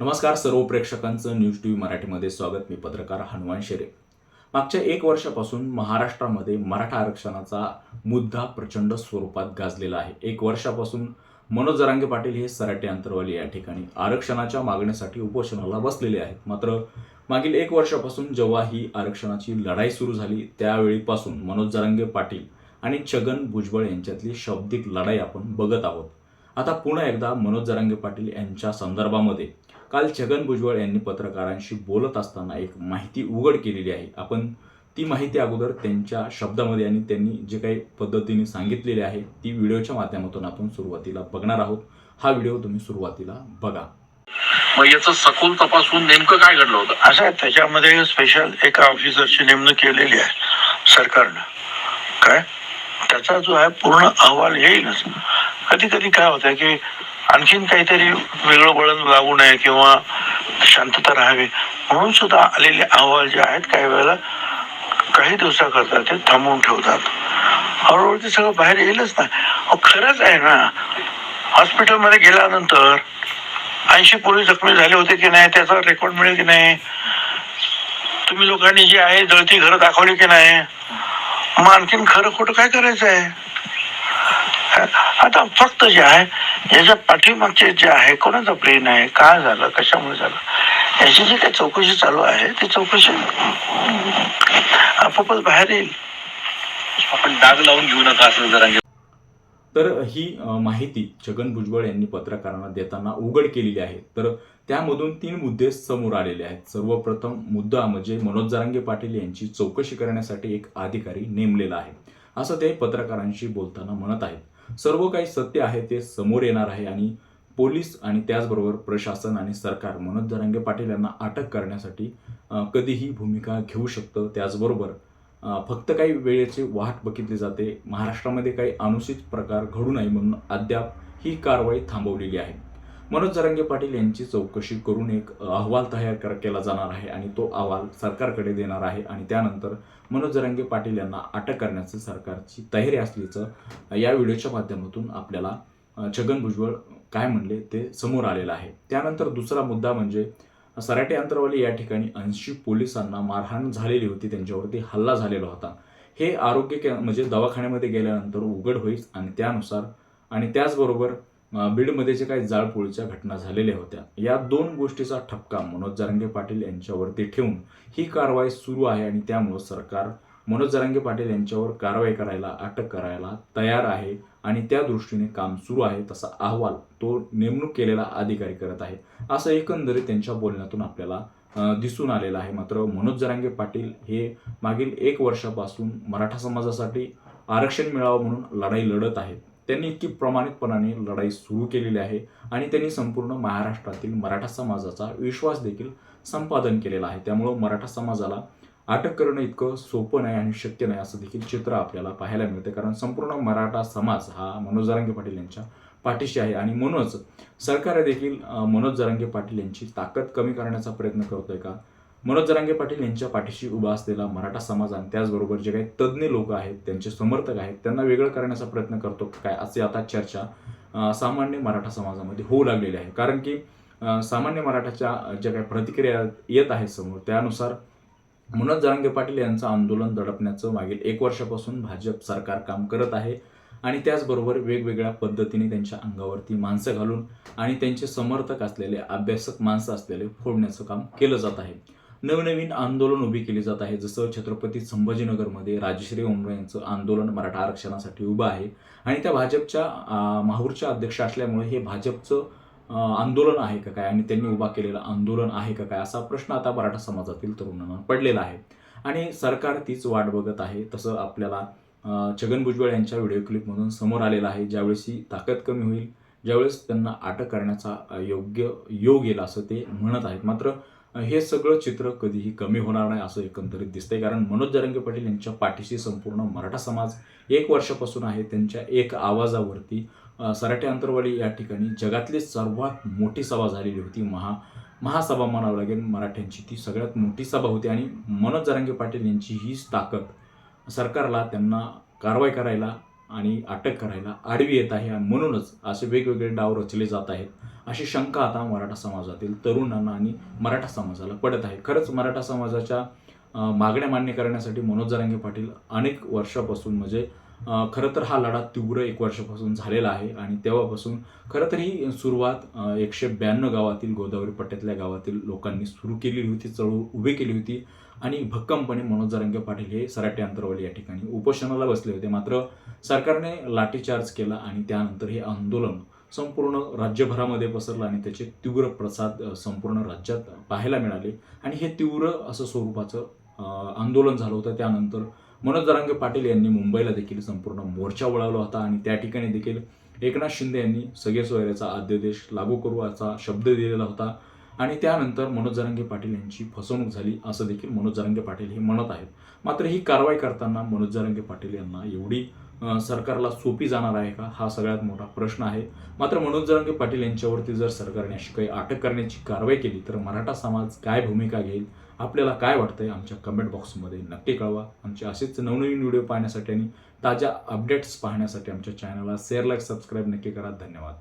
नमस्कार सर्व प्रेक्षकांचं news T V मराठीमध्ये स्वागत. मी पत्रकार हनुमान शेरे. मागच्या एक वर्षापासून महाराष्ट्रामध्ये मराठा आरक्षणाचा मुद्दा प्रचंड स्वरूपात गाजलेला आहे. एक वर्षापासून मनोज जरांगे पाटील हे सराटे अंतरवाली या ठिकाणी आरक्षणाच्या मागणीसाठी उपोषणाला बसलेले आहेत. मात्र मागील एक वर्षापासून जेव्हा ही आरक्षणाची लढाई सुरू झाली त्यावेळीपासून मनोज जरांगे पाटील आणि छगन भुजबळ यांच्यातली शाब्दिक लढाई आपण बघत आहोत. आता पुन्हा एकदा मनोज जरांगे पाटील यांच्या संदर्भामध्ये काल छगन भुजबळ यांनी पत्रकारांशी बोलत असताना एक माहिती उघड केलेली आहे. आपण ती माहिती अगोदर त्यांच्या शब्दामध्ये आणि त्यांनी जे काही पद्धतीने सांगितलेली आहे ती व्हिडिओच्या माध्यमातून आपण सुरुवातीला बघणार आहोत. हा व्हिडिओ तुम्ही सुरुवातीला बघा. मग याचा सखोल तपासून नेमकं काय घडलं होतं? असं त्याच्यामध्ये स्पेशल एका ऑफिसरची नेमणूक केलेली आहे सरकारनं. काय? त्याचा जो आहे पूर्ण अहवाल येईलच. कधी कधी काय होतं की आणखीन काहीतरी वेगळं वळण लागू नये किंवा शांतता राहावी. म्हणून सुद्धा आलेले अहवाल जे आहेत काही वेळेला काही दिवसाकरता ते थांबवून ठेवतात. हळूहळू ते सगळं बाहेर येईलच ना. खरंच आहे ना. हॉस्पिटलमध्ये गेल्यानंतर ऐंशी पोलीस जखमी झाले होते की नाही त्याचा रेकॉर्ड मिळेल की नाही? तुम्ही लोकांनी जी आहे जळती घरं दाखवली की नाही? मग आणखीन खरं खोटं काय करायचं आहे? आता फक्त जे आहे याच्या पाठीमागचे जे आहे कोणाचा ब्रेन आहे काय झालं कशामुळे झालं याची जी काही चौकशी चालू आहे ती चौकशी आपोआपच बाहेर येईल. आपण डाग लावून घेऊ नका असं जरा तर ही माहिती छगन भुजबळ यांनी पत्रकारांना देताना उघड केलेली आहे. तर त्यामधून तीन मुद्दे समोर आलेले आहेत. सर्वप्रथम मुद्दा म्हणजे मनोज जरांगे पाटील यांची चौकशी करण्यासाठी एक अधिकारी नेमलेला आहे असं ते पत्रकारांशी बोलताना म्हणत आहेत. सर्व काही सत्य आहे ते समोर येणार आहे आणि पोलीस आणि त्याचबरोबर प्रशासन आणि सरकार मनोज जरांगे पाटील यांना अटक करण्यासाठी कधीही भूमिका घेऊ शकतं. त्याचबरोबर फक्त काही वेळेची वाट बघितली जाते. महाराष्ट्रामध्ये काही अनुचित प्रकार घडू नये म्हणून अद्याप ही कारवाई थांबवलेली आहे. मनोज जरांगे पाटील यांची चौकशी करून एक अहवाल तयार कर- केला जाणार आहे आणि तो अहवाल सरकारकडे देणार आहे आणि त्यानंतर मनोज जरांगे पाटील यांना अटक करण्याची सरकारची तयारी असल्याचं या व्हिडिओच्या माध्यमातून आपल्याला छगन भुजबळ काय म्हणले ते समोर आलेलं आहे. त्यानंतर दुसरा मुद्दा म्हणजे सराटे अंतरवाली या ठिकाणी ऐंशी पोलिसांना मारहाण झालेली होती त्यांच्यावरती हल्ला झालेला होता. हे आरोग्य के म्हणजे दवाखान्यामध्ये गेल्यानंतर उघड होईल आणि त्यानुसार आणि त्याचबरोबर बीडमध्ये जे काही जाळपोळीच्या घटना झालेल्या होत्या. या दोन गोष्टीचा ठपका मनोज जरांगे पाटील यांच्यावरती ठेवून ही कारवाई सुरू आहे आणि त्यामुळं सरकार मनोज जरांगे पाटील यांच्यावर कारवाई करायला अटक करायला तयार आहे आणि त्या दृष्टीने काम सुरू आहे तसा अहवाल तो नेमणूक केलेला अधिकारी करत आहे. असं एकंदरीत त्यांच्या बोलण्यातून आपल्याला दिसून आलेलं आहे. मात्र मनोज जरांगे पाटील हे मागील एक वर्षापासून मराठा समाजासाठी आरक्षण मिळावं म्हणून लढाई लढत आहेत. त्यांनी इतकी प्रमाणितपणाने लढाई सुरू केलेली आहे आणि त्यांनी संपूर्ण महाराष्ट्रातील मराठा समाजाचा विश्वास देखील संपादन केलेला आहे. त्यामुळं मराठा समाजाला अटक करणं इतकं सोपं नाही आणि शक्य नाही असं देखील चित्र आपल्याला पाहायला मिळते. कारण संपूर्ण मराठा समाज हा मनोज जरांगे पाटील यांच्या पाठीशी आहे आणि म्हणूनच सरकार देखील मनोज जरांगे पाटील यांची ताकद कमी करण्याचा प्रयत्न करतोय का? मनोज जरांगे पाटील यांच्या पाठीशी उभा असलेला मराठा समाज आणि त्याचबरोबर जे काही तज्ज्ञ लोक आहेत त्यांचे समर्थक आहेत त्यांना वेगळं करण्याचा प्रयत्न करतो काय असे आता चर्चा सामान्य मराठा समाजामध्ये होऊ लागलेली आहे. कारण की सामान्य मराठाच्या ज्या काही प्रतिक्रिया येत आहेत समोर त्यानुसार मनोज जरांगे पाटील यांचं आंदोलन दडपण्याचं मागील एक वर्षापासून भाजप सरकार काम करत आहे आणि त्याचबरोबर वेगवेगळ्या पद्धतीने त्यांच्या अंगावरती माणसं घालून आणि त्यांचे समर्थक असलेले अभ्यासक माणसं असलेले फोडण्याचं काम केलं जात आहे. नवनवीन आंदोलन उभी केली जात आहे. जसं छत्रपती संभाजीनगरमध्ये राजश्री ओमरे यांचं आंदोलन मराठा आरक्षणासाठी उभं आहे. आणि त्या भाजपच्या माहूरच्या अध्यक्ष असल्यामुळे हे भाजपचं आंदोलन आहे का काय? आणि त्यांनी उभा केलेलं आंदोलन आहे का काय? असा प्रश्न आता मराठा समाजातील तरुणांना पडलेला आहे. आणि सरकार तीच वाट बघत आहे. तसं आपल्याला छगन भुजबळ यांच्या व्हिडिओ क्लिपमधून समोर आलेला आहे. ज्यावेळेस ही ताकद कमी होईल ज्यावेळेस त्यांना अटक करण्याचा योग्य योग येईल असं ते म्हणत आहेत. मात्र हे सगळं चित्र कधीही कमी होणार नाही असं एकंदरीत दिसतंय. कारण मनोज जरंगे पाटील यांच्या पाठीशी संपूर्ण मराठा समाज एक वर्षापासून आहे. त्यांच्या एक आवाजावरती सराठे सराटे अंतरवाली या ठिकाणी जगातली सर्वात मोठी सभा झालेली होती. महा महासभा म्हणावं लागेल. मराठ्यांची ती सगळ्यात मोठी सभा होती. आणि मनोज जरांगे पाटील यांची हीच ताकद सरकारला त्यांना कारवाई करायला आणि अटक करायला आडवी येत आहे आणि म्हणूनच असे वेगवेगळे डाव रचले जात आहेत. अशी शंका आता मराठा समाजातील तरुणांना आणि मराठा समाजाला पडत आहे. खरंच मराठा समाजाच्या मागण्या मान्य करण्यासाठी मनोज जरांगे पाटील अनेक वर्षापासून म्हणजे खरं तर हा लढा तीव्र एक वर्षापासून झालेला आहे आणि तेव्हापासून खरं तर ही सुरुवात एकशे ब्याण्णव गावातील गोदावरी पट्ट्यातल्या गावातील लोकांनी सुरू केलेली होती चळवळ उभी केली होती आणि भक्कमपणे मनोज जरांगे पाटील हे सराटे अंतरवाली या ठिकाणी उपोषणाला बसले होते. मात्र सरकारने लाठीचार्ज केला आणि त्यानंतर हे आंदोलन संपूर्ण राज्यभरामध्ये पसरलं आणि त्याचे तीव्र प्रसाद संपूर्ण राज्यात पाहायला मिळाले. आणि हे तीव्र असं स्वरूपाचं आंदोलन झालं होतं. त्यानंतर मनोज जरांगे पाटील यांनी मुंबईला देखील संपूर्ण मोर्चा वळवला होता आणि त्या ठिकाणी देखील एकनाथ शिंदे यांनी सगळे सोयऱ्याचा अध्यादेश लागू करू असा शब्द दिलेला होता. आणि त्यानंतर मनोज जरांगे पाटील यांची फसवणूक झाली असं देखील मनोज जरांगे पाटील हे म्हणत आहेत. मात्र ही कारवाई करताना मनोज जरांगे पाटील यांना एवढी सरकारला सोपी जाणार आहे का? हा सगळ्यात मोठा प्रश्न आहे. मात्र मनोज जरांगे पाटील यांच्यावरती जर सरकारने अशी काही अटक करण्याची कारवाई केली तर मराठा समाज काय भूमिका घेईल? आपल्याला काय वाटतंय? आमच्या कमेंट बॉक्समध्ये नक्की कळवा. आमचे असेच नवनवीन व्हिडिओ पाहण्यासाठी आणि ताज्या अपडेट्स पाहण्यासाठी आमच्या चॅनलला शेअर लाईक सबस्क्राईब नक्की करा. धन्यवाद.